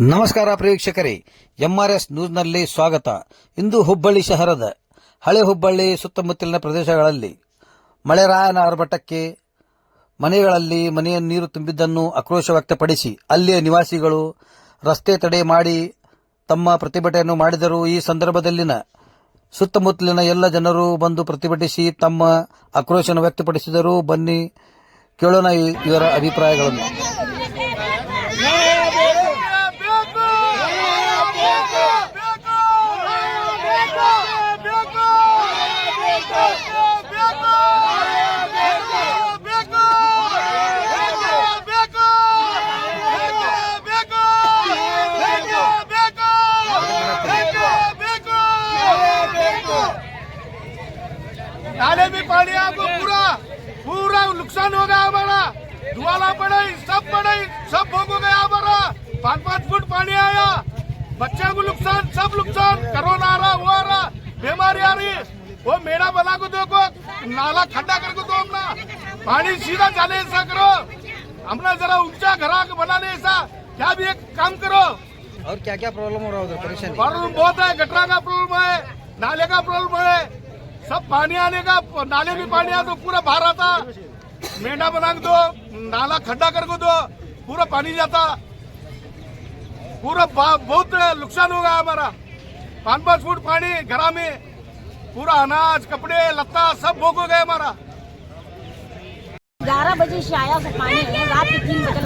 ನಮಸ್ಕಾರ ಪ್ರೇಕ್ಷಕರೇ ಎಂಆರ್ಎಸ್ ನ್ಯೂಸ್ನಲ್ಲಿ ಸ್ವಾಗತ. ಇಂದು ಹುಬ್ಬಳ್ಳಿ ಶಹರದ ಹಳೆ ಹುಬ್ಬಳ್ಳಿ ಸುತ್ತಮುತ್ತಲಿನ ಪ್ರದೇಶಗಳಲ್ಲಿ ಮಳೆರಾಯನ ಆರ್ಭಟಕ್ಕೆ ಮನೆಗಳಲ್ಲಿ ಮನೆಯ ನೀರು ತುಂಬಿದ್ದನ್ನು ಆಕ್ರೋಶ ವ್ಯಕ್ತಪಡಿಸಿ ಅಲ್ಲಿಯ ನಿವಾಸಿಗಳು ರಸ್ತೆ ತಡೆ ಮಾಡಿ ತಮ್ಮ ಪ್ರತಿಭಟನೆಯನ್ನು ಮಾಡಿದರು ಈ ಸಂದರ್ಭದಲ್ಲಿನ ಸುತ್ತಮುತ್ತಲಿನ ಎಲ್ಲ ಜನರು ಬಂದು ಪ್ರತಿಭಟಿಸಿ ತಮ್ಮ ಆಕ್ರೋಶವನ್ನು ವ್ಯಕ್ತಪಡಿಸಿದರು ಬನ್ನಿ ಕೇಳೋಣ ಇವರ ಅಭಿಪ್ರಾಯಗಳನ್ನು. में आपको पूरा पूरा नुकसान हो गया हमारा। दुआला पड़े सब पड़े सब भोग गया हमारा। पाँच पाँच फुट पानी आया। बच्चा को नुकसान सब नुकसान। कोरोना आ रहा वो आ रहा बीमारी आ रही। वो मेरा बना को देखो नाला खड्डा करके दो अपना। पानी सीधा जाने ऐसा करो। अपना जरा ऊँचा घरा बनाने ऐसा। क्या भी एक काम करो। और क्या क्या प्रॉब्लम हो रहा है परेशानी? प्रॉब्लम बहुत है गटरा का प्रॉब्लम है नाले का प्रॉब्लम है। सब पानी आने का, नाले में पानी आ तो पूरा बाहर आता। मेढा बना दो, नाला खड्डा करके दो, पूरा पानी जाता। पूरा बहुत नुकसान होगा हमारा। पाँच पाँच फुट पानी घरा में। पूरा अनाज, कपड़े, लत्ता सब भोग हो गए हमारा। ग्यारह बजे से आया से पानी है रात के तीन बजे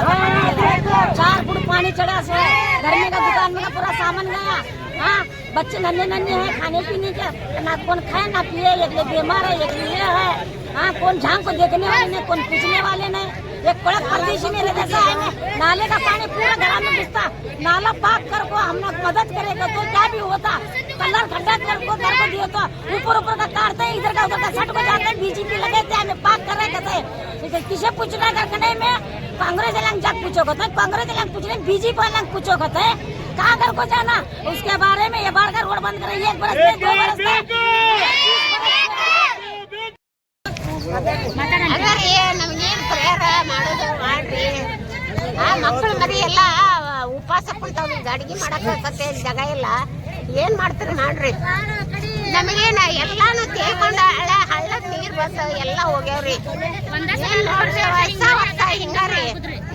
चार फुट पानी चढ़ा से। घर में का दुकान में पूरा सामान गया। हाँ बच्चे नन्हे नन्हे हैं, खाने पीने के। ना कौन खाए, ना पिए, एक बीमार है, एक ये है। हाँ कौन झांग को देखने वाले नहीं, कौन पूछने वाले नहीं। एक कड़क परदेशी मेरे जैसा है नाले का पानी पूरा घर में घुसता। नाला पाक कर को हम लोग मदद करेगा तो क्या भी होता। कलर खड्डा कर को कर को दियो तो ऊपर ऊपर का काटते इधर का उधर का सट को जाते बीजेपी लगे थे हमें पाक कर रहे कहते। हैं। किसे पूछना कर नहीं में? कांग्रेस वाला जाक पूछो कहते हैं, कांग्रेस वाला पूछने बीजेपी वाला पूछो कहते हैं कहाँ कर को जाना? उसके बारे में ये बार का रोड बंद करें एक बरस में दो बरस में। ಅದ್ರಿ ನಮ್ಗೇನ್ ಪರಿಹಾರ ಮಾಡೋದು ಮಾಡ್ರಿ. ಆ ಮಕ್ಕಳು ಮರಿ ಎಲ್ಲ ಉಪವಾಸ ಕುಂತಾವ್ ಅಡಿಗೆ ಮಾಡಕ್ ಆಗತ್ತೆ ಜಾಗ ಇಲ್ಲ. ಏನ್ ಮಾಡ್ತೀರಿ ಮಾಡ್ರಿ. ನಮಗೇನ ಎಲ್ಲಾನು ತೇಕೊಂಡ ಹಳ್ಳ ಹಳ್ಳದ ನೀರ್ ಬಸ್ ಎಲ್ಲ ಹೋಗ್ಯಾವ್ರಿ. ಏನ್ ನೋಡ್ರಿ ವರ್ಷ ವರ್ಷ ಹಿಂಗಾರಿ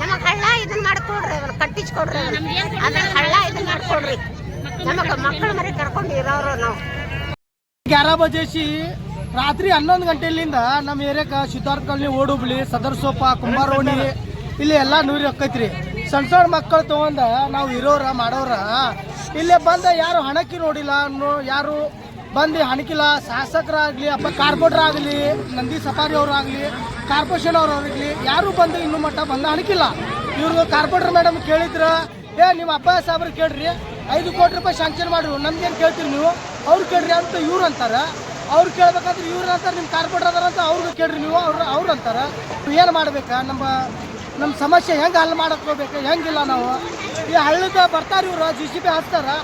ನಮಗ್ ಹಳ್ಳ ಇದನ್ ಮಾಡ್ಕೊಡ್ರಿ ಅದನ್ನ ಕಟ್ಟಿಸ್ಕೊಡ್ರಿ. ಅದ್ರ ಹಳ್ಳ ಇದನ್ ಮಾಡ್ಕೊಡ್ರಿ. ನಮಗ ಮಕ್ಕಳು ಮರಿ ಕರ್ಕೊಂಡು ಇರೋರು ನಾವು. ಗ್ಯಾರಾ ಬಜೆಸಿ ರಾತ್ರಿ ಹನ್ನೊಂದು ಗಂಟೆಲಿಂದ ನಮ್ಮ ಏರಿಯಾಕ ಸಿದ್ಧಾರ್ಥ ಕಾಲನಿ, ಓಡುಬ್ಳಿ ಸದರ್ ಸೋಪ ಕುಂಬಾರೋಣಿ, ಇಲ್ಲಿ ಎಲ್ಲ ನೀರು ಹೊಕ್ಕೈತ್ರಿ. ಸಣ್ಣ ಸಣ್ಣ ಮಕ್ಕಳು ತಗೊಂಡ ನಾವು ಇರೋರ, ಮಾಡೋರ, ಇಲ್ಲೇ ಬಂದ ಯಾರು ಹಣಕ್ಕಿ ನೋಡಿಲ್ಲ ಯಾರು ಬಂದು ಹಣಕಿಲ್ಲ. ಶಾಸಕರಾಗ್ಲಿ, ಅಪ್ಪ ಕಾರ್ಪೊರೇಟರ್ ಆಗಲಿ ನಂದಿ ಸಫಾರಿ ಅವರು ಆಗಲಿ ಕಾರ್ಪೊರೇಷನ್ ಅವ್ರು ಆಗಲಿ ಯಾರು ಬಂದು ಇನ್ನೂ ಮಟ್ಟ ಬಂದ ಹಣಕಿಲ್ಲ. ಇವ್ರಿಗೆ ಕಾರ್ಪೊರೇಟರ್ ಮೇಡಮ್ ಕೇಳಿದ್ರ, ಏ, ನಿಮ್ಮ ಅಪ್ಪ ಸಾಬ್ರು ಕೇಳ್ರಿ, ಐದು ಕೋಟಿ ರೂಪಾಯಿ ಶಾಂಕ್ಷನ್ ಮಾಡ್ರು, ನಮ್ಗೇನು ಕೇಳ್ತೀರಿ ನೀವು? ಅವ್ರು ಕೇಳ್ರಿ ಅಂತ ಇವ್ರು ಅಂತಾರ. ಅವ್ರು ಕೇಳ್ಬೇಕಾದ್ರೆ ಇವ್ರು ಅಂತಾರೆ ನಿಮ್ಮ ಕಾರ್ಪೊರೇಟರ್ ಅದಾರ ಅಂತ ಅವ್ರಿಗೆ ಕೇಳ್ರಿ ನೀವು, ಅವ್ರು ಅವ್ರು ಅಂತಾರೆ. ಏನು ಮಾಡ್ಬೇಕಾ? ನಮ್ಮ ನಮ್ಮ ಸಮಸ್ಯೆ ಹೆಂಗೆ ಹಲ್ ಮಾಡಕ್ ಹೋಗ್ಬೇಕು ಹೆಂಗಿಲ್ಲ ನಾವು? ಈ ಹಳ್ಳದ ಬರ್ತಾರ ಇವರು ಜಿ ಸಿ ಬಿ ಹಾಕ್ತಾರೆ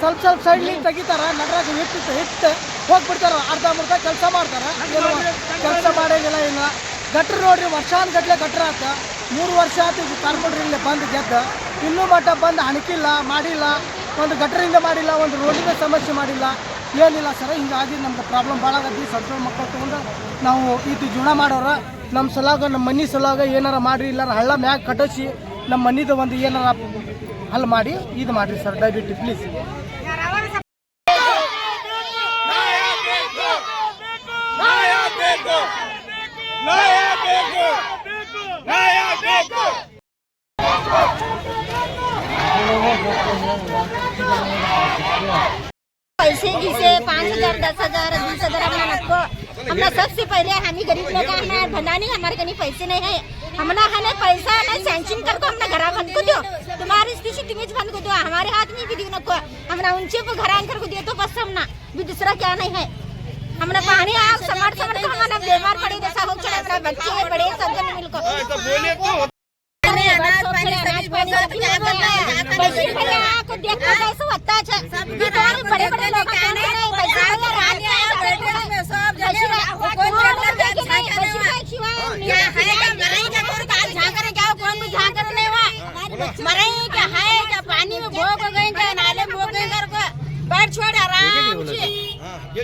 ಸ್ವಲ್ಪ ಸ್ವಲ್ಪ ಸೈಡ್ಲಿ ತೆಗಿತಾರೆ, ನಗರಾಗ ಹಿಟ್ಟು ಹಿಟ್ಟು ಹೋಗ್ಬಿಡ್ತಾರ, ಅರ್ಧ ಮುರ್ಧ ಕೆಲಸ ಮಾಡ್ತಾರೆ. ಕೆಲಸ ಮಾಡೋಂಗಿಲ್ಲ ಇಲ್ಲ ಗಟ್ರ ನೋಡ್ರಿ ವರ್ಷಾನುಗಟ್ಲೆ ಗಟ್ರ ಆತ. ಮೂರು ವರ್ಷ ಆತು ಇದು ಇಲ್ಲಿ ಬಂದು ಗೆದ್ದ. ಇನ್ನೂ ಮಟ್ಟ ಬಂದು ಹಣಕಿಲ್ಲ ಮಾಡಿಲ್ಲ. ಒಂದು ಗಟ್ರಿಂದ ಮಾಡಿಲ್ಲ, ಒಂದು ರೋಡಿನ ಸಮಸ್ಯೆ ಮಾಡಿಲ್ಲ. ಏನಿಲ್ಲ ಸರ್, ಹಿಂಗಾಗಿ ನಮ್ಗೆ ಪ್ರಾಬ್ಲಮ್ ಭಾಳ ಆಗತ್ತೆ ಸಣ್ಣ ಸಣ್ಣ ಮಕ್ಕಳು ತೊಗೊಂಡು ನಾವು ಇದು ಜೀವನ ಮಾಡೋರ. ನಮ್ಮ ಸಲಾಗ ನಮ್ಮ ಮನೆ ಸಲಾಗ ಏನಾರ ಮಾಡ್ರಿ ಇಲ್ಲಾರ ಹಳ್ಳ ಮ್ಯಾಗ ಕಟ್ಟಿಸಿ ನಮ್ಮ ಮನಿದು ಒಂದು ಏನಾರ ಹಲ್ಲು ಮಾಡಿ, ಇದು ಮಾಡಿರಿ ಸರ್, ದಯವಿಟ್ಟು ಪ್ಲೀಸ್ पैसे जिसे पाँच हज़ार, दस हज़ार, बीस हज़ार अपना रखो। हमने सबसे पहले हम ही गरीब लोग हैं धंधा नहीं हमारे कहीं पैसे नहीं है। हमने हमें पैसा, हमें सैंक्शन कर को हमने घर बंद को दो। तुम्हारी स्थिति तुम्हें बंद को दो, हमारे हाथ में भी दियो नको हमने ऊँचे को घर कर को दिया तो बस हमने। भी दूसरा क्या नहीं है? हमने पानी, आग समाट को हमारे बीमार पड़े, जैसा हो चले बच्चे बड़े सब जन मिलकर। अनाज बोला भैया को देख कर कैसे होता है। बड़े बड़े लोग मरई क्या है क्या पानी में भोग गए क्या नाले में भोग गए बैठ छोड़ आराम से।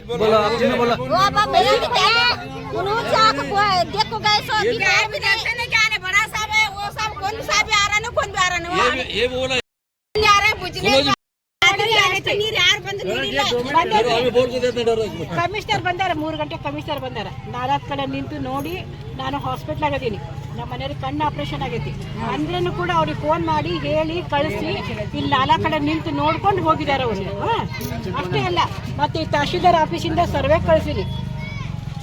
बोलो? आप बोला। वो आप मेरी क्या उन्होंने आके देखो गए सो भी नहीं। डरो इसमें ಕಮಿಷನರ್ ಬಂದಾರ ಮೂರು ಗಂಟೆ ಕಮಿಷನರ್ ಬಂದಾರ ನಾಲ್ಕು ಕಡೆ ನಿಂತು ನೋಡಿ ನಾನು ಹಾಸ್ಪಿಟ್ಲ್ ಆಗದೀನಿ ನಮ್ಮ ಮನೆಯವ್ರಿಗೆ ಕಣ್ಣು ಆಪರೇಷನ್ ಆಗೈತಿ ಅಂದ್ರೂ ಕೂಡ ಅವ್ರಿಗೆ ಫೋನ್ ಮಾಡಿ ಹೇಳಿ ಕಳಿಸಿ ಇಲ್ಲಿ ನಾಲ್ಕು ಕಡೆ ನಿಂತು ನೋಡ್ಕೊಂಡು ಹೋಗಿದ್ದಾರೆ ಅವರು ಅಷ್ಟೇ ಅಲ್ಲ ಮತ್ತೆ ಈ ತಹಶೀಲ್ದಾರ್ ಆಫೀಸಿಂದ ಸರ್ವೆ ಕಳಿಸಿನಿ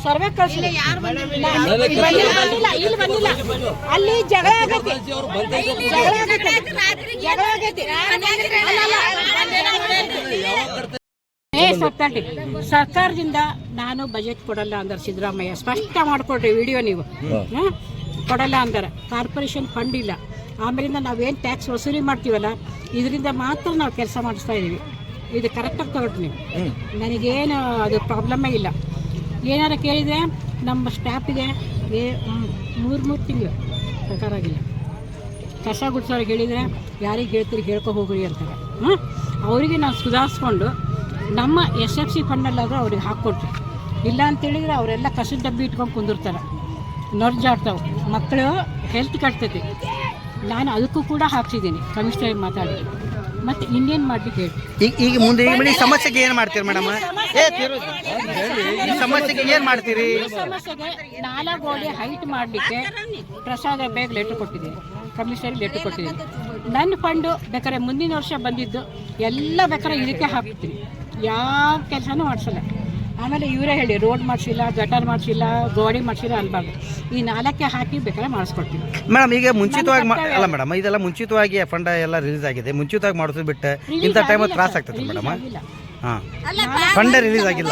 ಸರ್ವೆ ಕಳಿಸಿ. ಇಲ್ಲಿ ಬಂದಿಲ್ಲ ಇಲ್ಲಿ ಬಂದಿಲ್ಲ ಅಲ್ಲಿ ಜಗಳ ಆಗೈತಿ. ಜಗಳ ಆಗೈತಿ. ಜಗಳ ಆಗೈತಿ. ಏ ಸತ್ತಂಡಿ ಸರ್ಕಾರದಿಂದ ನಾನು ಬಜೆಟ್ ಕೊಡಲ್ಲ ಅಂದ್ರೆ ಸಿದ್ದರಾಮಯ್ಯ. ಸ್ಪಷ್ಟ ಮಾಡ್ಕೊಡ್ರಿ ವಿಡಿಯೋ ನೀವು? ಕೊಡಲ್ಲ ಅಂದಾರ. ಕಾರ್ಪೊರೇಷನ್ ಫಂಡ್ ಇಲ್ಲ. ಆಮೇಲಿಂದ ನಾವೇನು ಟ್ಯಾಕ್ಸ್ ವಸೂಲಿ ಮಾಡ್ತೀವಲ್ಲ ಇದರಿಂದ ಮಾತ್ರ ನಾವು ಕೆಲಸ ಮಾಡಿಸ್ತಾ ಇದೀವಿ. ಇದು ಕರೆಕ್ಟಾಗಿ ತಗೊಳ್ರಿ ನೀವು. ನನಗೇನು ಅದು ಪ್ರಾಬ್ಲಮ್ಮೇ ಇಲ್ಲ. ಏನಾರ ಕೇಳಿದರೆ ನಮ್ಮ ಸ್ಟಾಫಿಗೆ ಏ ಮೂರು ಮೂರು ತಿಂಗಳು ಪ್ರಕಾರ ಆಗಿಲ್ಲ. ಕಸ ಗುಡ್ಸೋರಿಗೆ ಹೇಳಿದರೆ ಯಾರಿಗೆ ಹೇಳ್ತೀರಿ ಹೇಳ್ಕೊ ಹೋಗ್ರಿ ಅಂತಾರೆ. ಹ್ಞೂ ಅವರಿಗೆ ನಾವು ಸುಧಾರಿಸ್ಕೊಂಡು ನಮ್ಮ ಎಸ್ ಎಫ್ ಸಿ ಫಂಡಲ್ಲಾದರೂ ಅವ್ರಿಗೆ ಹಾಕ್ಕೊಟ್ರಿ. ಇಲ್ಲ ಅಂತೇಳಿದರೆ ಅವರೆಲ್ಲ ಕಸದ ಡಬ್ಬಿ ಇಟ್ಕೊಂಡು ಕುಂದಿರ್ತಾರೆ. ನೊರ್ಜಾಡ್ತಾವೆ. ಮಕ್ಕಳು ಹೆಲ್ತ್ ಕಟ್ತೈತಿ. ನಾನು ಅದಕ್ಕೂ ಕೂಡ ಹಾಕ್ಸಿದ್ದೀನಿ. ಕಮಿಷನರ್ ಮಾತಾಡಿ. ಮತ್ತು ಇನ್ನೇನು ಮಾಡ್ಲಿಕ್ಕೆ ಹೇಳಿ. ಈಗ ಈಗ ಮುಂದೆ ಈಗ ಈ ಸಮಸ್ಯೆಗೆ ಏನ್ ಮಾಡ್ತೀರಿ ಮೇಡಮ್ ಏ ತಿರು- ಈ ಸಮಸ್ಯೆಗೆ ಏನು ಮಾಡ್ತೀರಿ? ಸಮಸ್ಯೆಗೆ ನಾಲಾ ಗೋಡೆ ಹೈಟ್ ಮಾಡಲಿಕ್ಕೆ ಪ್ರಸಾದ ಬೇಗ ಲೆಟ್ರ್ ಕೊಟ್ಟಿದ್ದೀನಿ ಕಮಿಷನರ್ ಲೆಟ್ರ್ ಕೊಟ್ಟಿದ್ದೀನಿ ನನ್ನ ಫಂಡು ಬೇಕಾದ್ರೆ ಮುಂದಿನ ವರ್ಷ ಬಂದಿದ್ದು ಎಲ್ಲ ಬೇಕಾದ್ರೆ ಇದಕ್ಕೆ ಹಾಕ್ತೀನಿ ಯಾವ ಕೆಲಸನೂ ಮಾಡಿಸಲ್ಲ. ಆಮೇಲೆ ಇವರೇ ಹೇಳಿ ರೋಡ್ ಮಾಡಿಸಿಲ್ಲ ಗಟರ್ ಮಾಡಿಸಿಲ್ಲ ಗೋಡೆ ಮಾಡಿಸಿಲ್ಲ ಅನ್ಬಾರ್ದು ಈ ನಾಲ್ಕೇ ಹಾಕಿ ಬೇಕಾದ್ರೆ ಮಾಡಿಸ್ಕೊಡ್ತೀವಿ. ಮೇಡಮ್ ಈಗ ಮುಂಚಿತವಾಗಿ ಅಲ್ಲ ಮೇಡಮ್ ಇದೆಲ್ಲ ಮುಂಚಿತವಾಗಿ ಫಂಡ ಎಲ್ಲ ರಿಲೀಸ್ ಆಗಿದೆ. ಮುಂಚಿತವಾಗಿ ಮಾಡಿಸಿದ್ಬಿಟ್ಟು ಇಂಥ ಟೈಮಲ್ಲಿ ತ್ರಾಸ ಆಗ್ತದೆ ಮೇಡಮ್ ಹಾಂ. ಫಂಡ ರಿಲೀಸ್ ಆಗಿಲ್ಲ.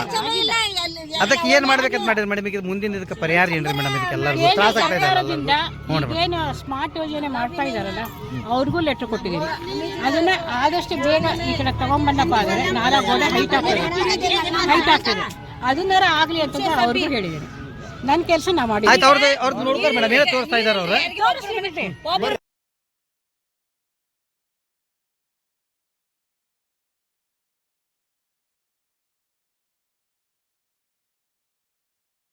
ಅದಕ್ಕೆ ಏನ್ ಮಾಡ್ಬೇಕಂತ ಮಾಡಿರಿ ಮೇಡಮ್ ಈಗ ಮುಂದಿನ ಇದಕ್ಕೆ ಪರಿಹಾರ ಏನ್ರಿ ಮೇಡಮ್ ಇದಕ್ಕೆಲ್ಲರಿಗೂ ತ್ರಾಸ ಆಗ್ತಾ ಇದೆ ಸರ್ಕಾರದಿಂದ ಏನು ಸ್ಮಾರ್ಟ್ ಯೋಜನೆ ಮಾಡ್ತಾ ಇದಾರಲ್ಲ ಅವ್ರಿಗೂ ಲೆಟರ್ ಕೊಟ್ಟಿದ್ದೀನಿ ಅದನ್ನ ಆದಷ್ಟು ಬೇಗ ಈ ಕಡೆ ತಗೊಂಬನ್ನಪ್ಪ ಆದರೆ ನಾಲ್ಕು ಗೋಡೆ ಹೈಟ್ ಆಗ್ತದೆ ಹೈಟ್ ಆಗ್ತದೆ ಅದನ್ನಾರ ಆಗಲಿ ಅಂತ ಅವ್ರಿಗೂ ಹೇಳಿದ್ದೀನಿ. ನನ್ನ ಕೆಲಸ ನಾ ಮಾಡಿ ಆಯ್ತು ಅವ್ರದ್ದು ಅವ್ರದ್ದು ನೋಡ್ತಾರೆ ಮೇಡಮ್ ಏನೋ ತೋರಿಸ್ತಾ ಇದಾರೆ ಅವ್ರು?